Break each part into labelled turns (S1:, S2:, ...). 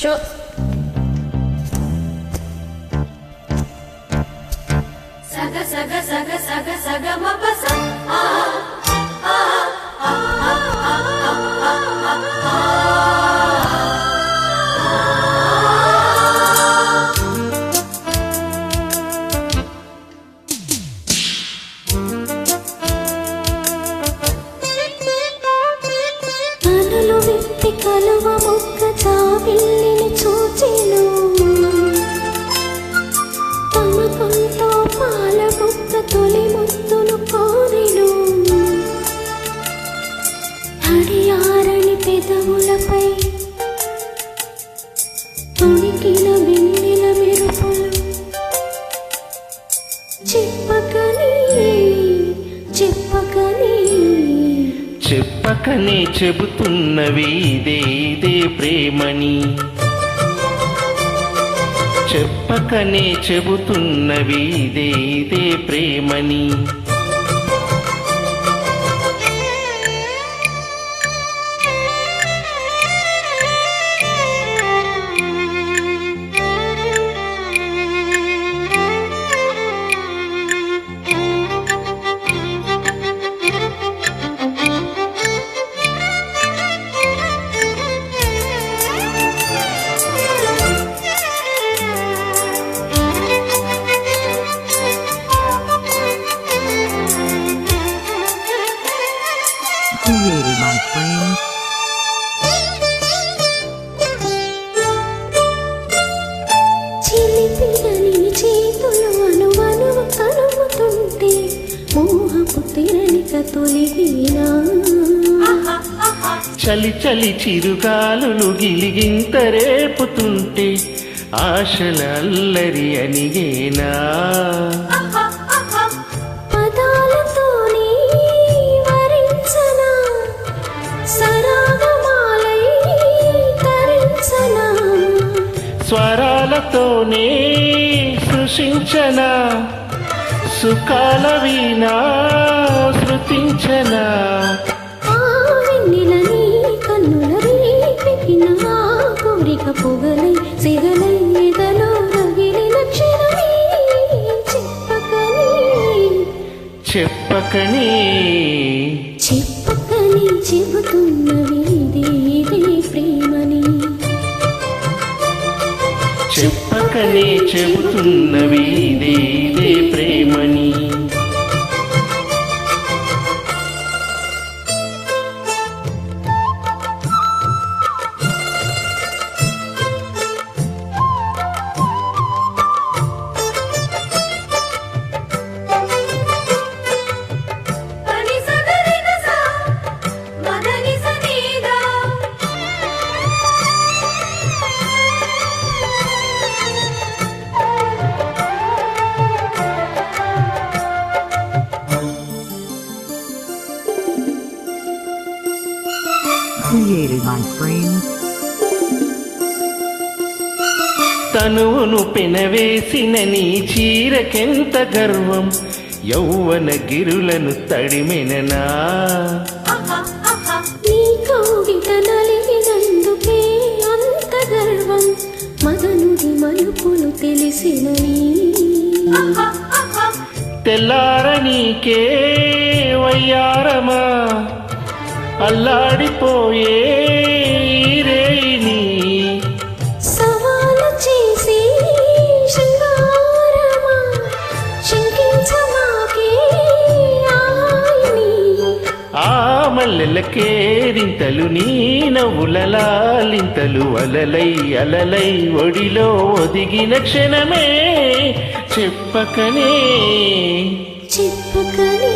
S1: Yo.
S2: సగ సగ saga, saga, సగ మప స ah, ah, ah, ah,
S3: ah, ah. కలువ మొక్క చాపిల్లి చెప్పకనే
S4: చెబుతున్నవి ఇదే ఇదే ప్రేమని. చెప్పకనే చెబుతున్నవి ఇదే ఇదే ప్రేమని.
S3: తొలిగినా
S4: చలి చలి చిరుగాలులు గిలిగింత రేపుతుంటే ఆశల అల్లరి అనిగేనా స్వరాలతోనే సృష్టించనా సుఖాల వీణా శృతించనా
S3: ఆ వెన్నెల నీ కన్నుల రేపికి నా కోరిక పొగలై సిగలై ఎదలో రగిలిన క్షణమే చెప్పకని.
S4: చెప్పకనే.
S3: చెబుతున్నవి ఇదే ప్రేమని.
S4: చెప్పకనే చెబుతున్నవి ఇదే ఇదే
S5: Created by friends.
S4: తనువును పెనవేసిన నీ చీరకెంత గర్వం? యౌవన గిరులను తడిమెననా?
S3: నీ కౌగిట నలిగినందుకే అంత గర్వం. మదనుడి మలుపులు తెలిసినని
S4: తెల్లార నీకే వయ్యారమా? అల్లాడిపోయే రేయిని
S3: సవాలు చేసి శృంగారమా శంకించమాకే ఆయని
S4: ఆ మల్లెలకేరింతలు నీ నవ్వులలాలింతలు అలలై అలలై ఒడిలో ఒదిగిన క్షణమే చెప్పకనే.
S3: చెప్పకని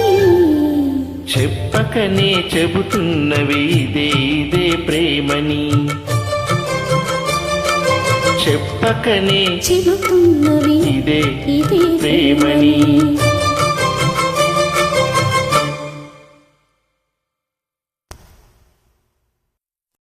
S4: చెప్పకనే చెబుతున్నవి ఇదే ఇదే ప్రేమని. చెప్పకనే
S3: చెబుతున్నవి
S4: ఇదే
S3: ఇదే
S4: ప్రేమని.
S3: ప్రేమని.